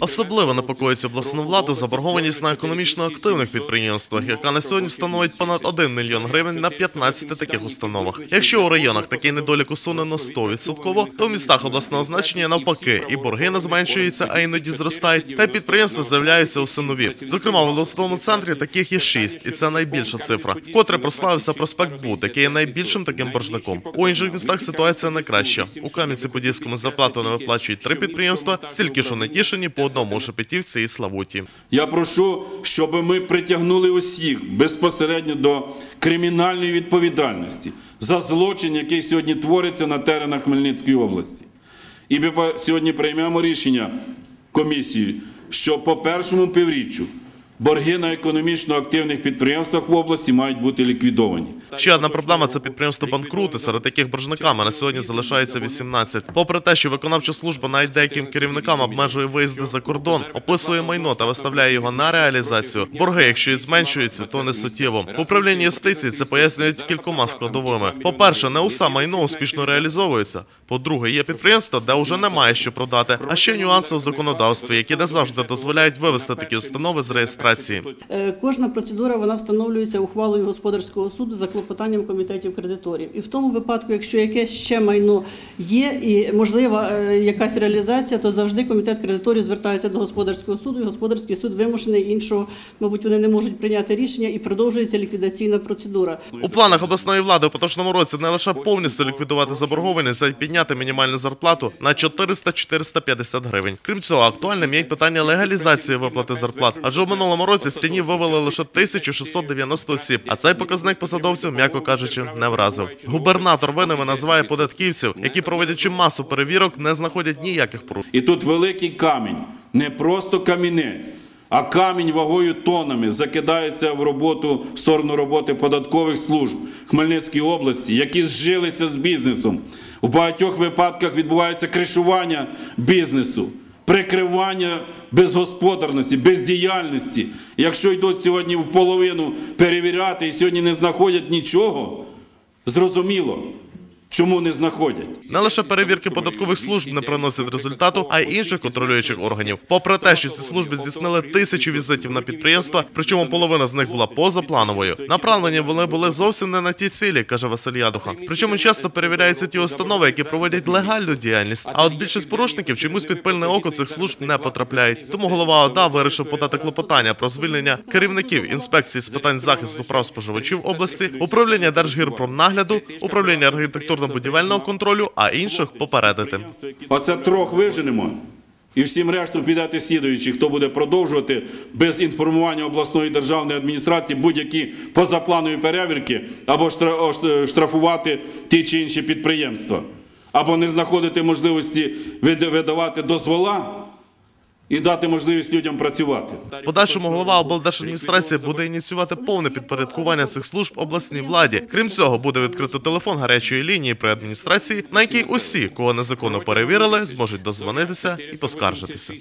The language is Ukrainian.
Особливо непокоїть обласну владу заборгованість на економічно активних підприємствах, яка на сьогодні становить понад 1 мільйон гривень на 15 таких установах. Якщо у районах такий недолік усунено 100%, то в містах обласного значення навпаки і борги не зменшуються, а іноді зростають, та підприємства з'являються усе нові. Зокрема, в обласному центрі таких є 6, і це найбільша цифра. Вкотре прославився проспект Буд, який є найбільшим таким боржником. У інших містах ситуація не краща. У Кам'янці-Подільському зарплату не виплачують три підприємства, стільки ж у Нетішині по одному Шепетівці і Славуті. Я прошу, щоб ми притягнули усіх безпосередньо до кримінальної відповідальності за злочин, який сьогодні твориться на теренах Хмельницької області. І ми сьогодні приймемо рішення комісії, що по першому півріччю борги на економічно активних підприємствах в області мають бути ліквідовані. Ще одна проблема це підприємство банкрути, серед яких боржниками на сьогодні залишається 18. Попри те, що виконавча служба навіть деяким керівникам обмежує виїзди за кордон, описує майно та виставляє його на реалізацію. Борги, якщо і зменшуються, то не суттєво. В управлінні юстиції це пояснюють кількома складовими. По-перше, не усе майно успішно реалізовується. По-друге, є підприємства, де вже немає що продати. А ще нюанси у законодавстві, які не завжди дозволяють вивести такі установи з реєстрації. Е, Кожна процедура вона встановлюється ухвалою господарського суду клопотанням комітетів кредиторів. І в тому випадку, якщо якесь ще майно є і можлива е, якась реалізація, то завжди комітет кредиторів звертається до господарського суду, і господарський суд вимушений іншого, мабуть, вони не можуть прийняти рішення і продовжується ліквідаційна процедура. У планах обласної влади у поточному році не лише повністю ліквідувати заборгованість, а й підняти мінімальну зарплату на 400-450 гривень. Крім цього, актуальним є й питання легалізації виплати зарплат. Адже у минулому році з тіні вивели лише 1690 осіб, а цей показник посадовців, м'яко кажучи, не вразив. Губернатор винними називає податківців, які проводячи масу перевірок, не знаходять ніяких порушень. І тут великий камінь, не просто камінець, а камінь вагою тонами закидається в роботу в сторону роботи податкових служб Хмельницької області, які зжилися з бізнесом. В багатьох випадках відбувається кришування бізнесу, прикривання безгосподарності, бездіяльності. Якщо йдуть сьогодні в половину перевіряти і сьогодні не знаходять нічого, зрозуміло, чому не знаходять. Не лише перевірки податкових служб не приносять результату, а й інших контролюючих органів. Попри те, що ці служби здійснили тисячі візитів на підприємства, причому половина з них була позаплановою. Направлені вони були зовсім не на ті цілі, каже Василь Ядуха. Причому часто перевіряються ті установи, які проводять легальну діяльність. А от більшість порушників чомусь під пильне око цих служб не потрапляють. Тому голова ОДА вирішив подати клопотання про звільнення керівників інспекції з питань захисту прав споживачів області, управління Держгірпромнагляду, управління архітектурно-будівельного контролю, а інших попередити. Оце трьох виженемо. І всім решту підати слідуючі, хто буде продовжувати без інформування обласної державної адміністрації будь-які позапланові перевірки або штра- штрафувати ті чи інші підприємства, або не знаходити можливості видавати дозвола і дати можливість людям працювати. Подальшому голова облдержадміністрації буде ініціювати повне підпорядкування цих служб обласній владі. Крім цього, буде відкрито телефон гарячої лінії при адміністрації, на який усі, кого незаконно перевірили, зможуть дозвонитися і поскаржитися.